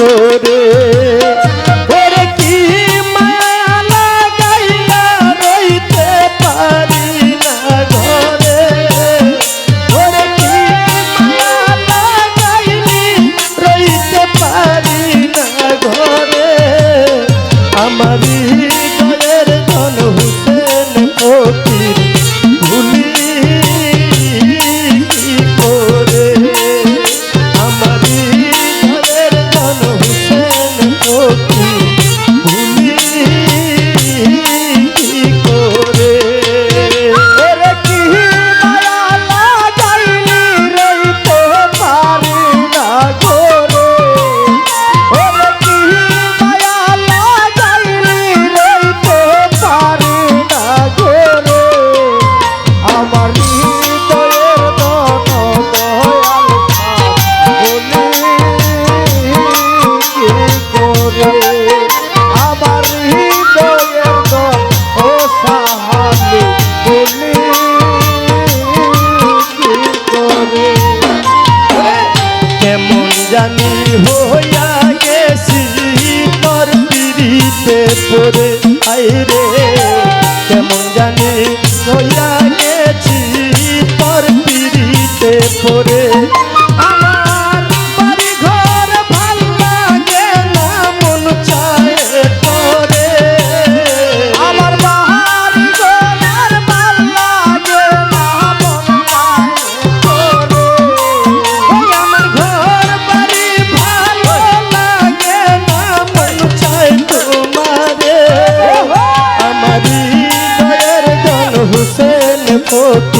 তোর করে আমার বাড়ি ঘর ভালো লাগে না মন চায় করে আমার বাড়ি ঘর আর ভালো লাগে না মন চায় করে আমার ঘর বাড়ি ভালো লাগে না মন চায় তোমারে। আমার হৃদয়ের জন হোসেন পতি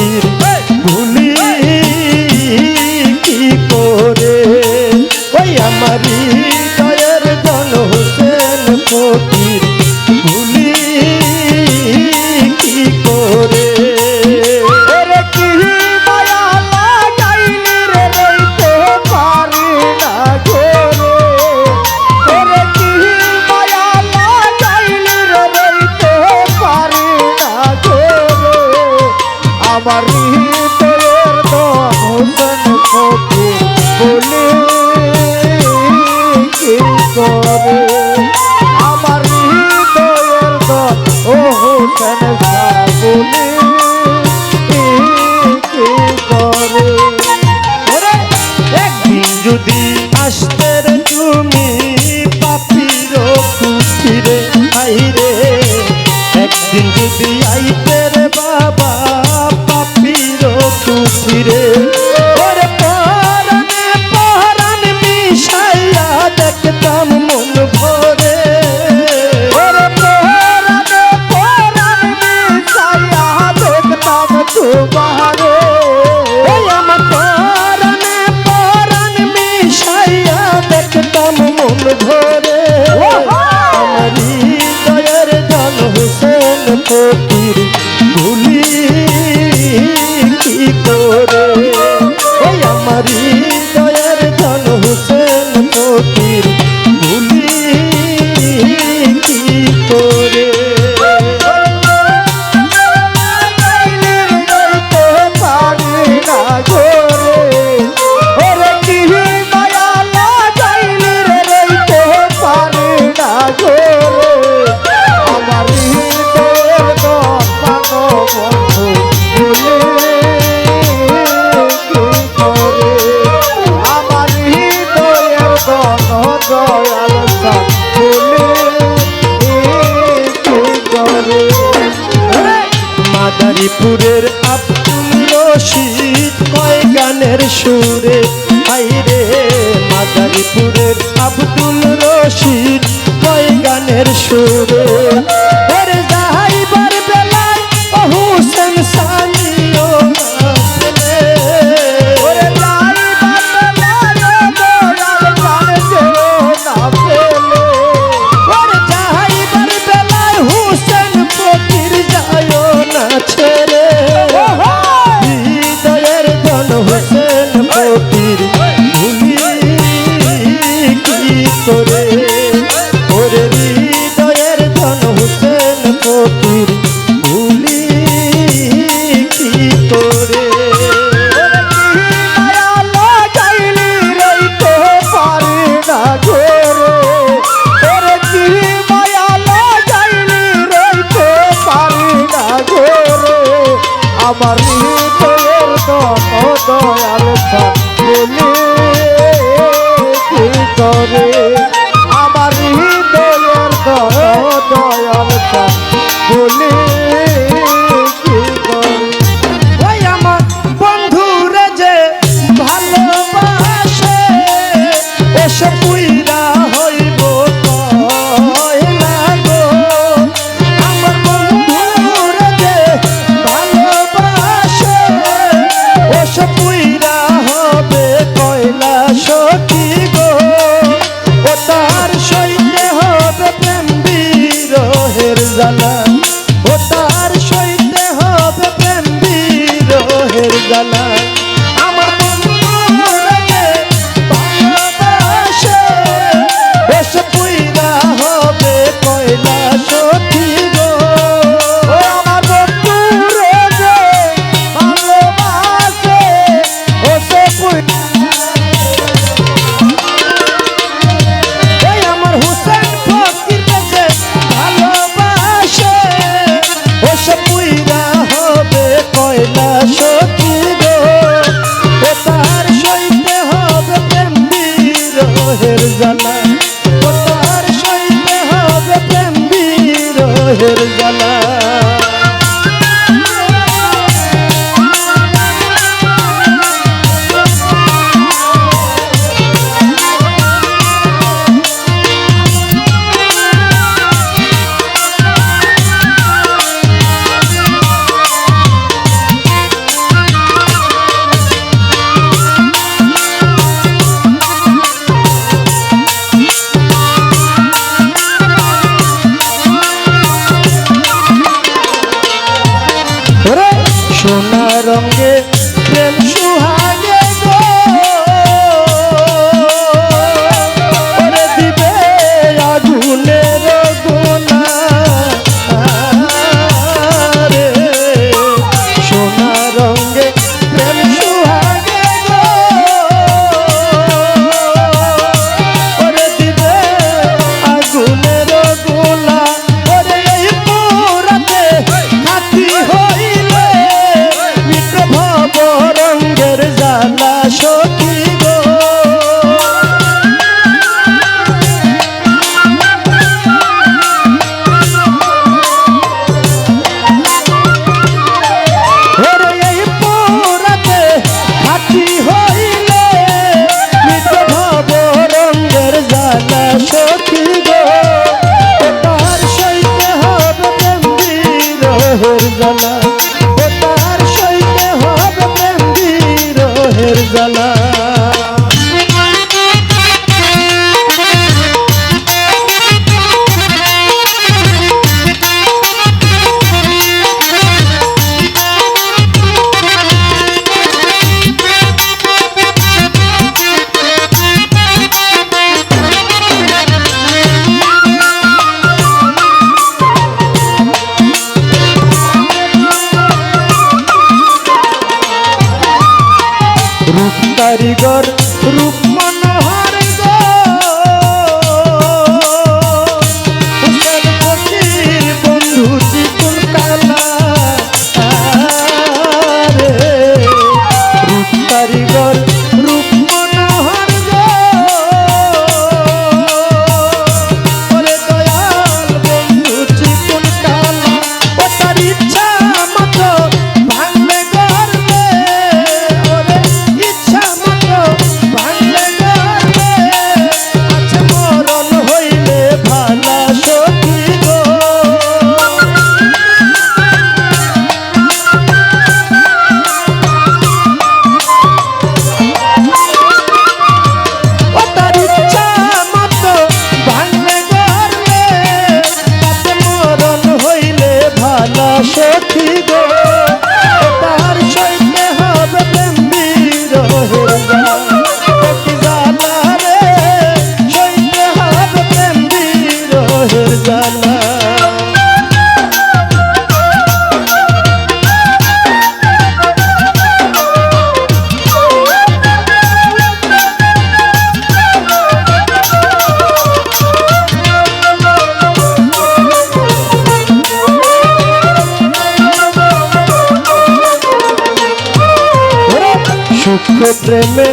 Santa. শীত কয় গানের সুরে আইরে মাদারীপুরের আব্দুল রশিদ কয় গানের সুরে। আমার হৃদয়ের দয়াল ছাড়লে কি করে? আমার হৃদয়ের দয়াল ছাড়লে ಕಾಲ জ্বালা প্রেমে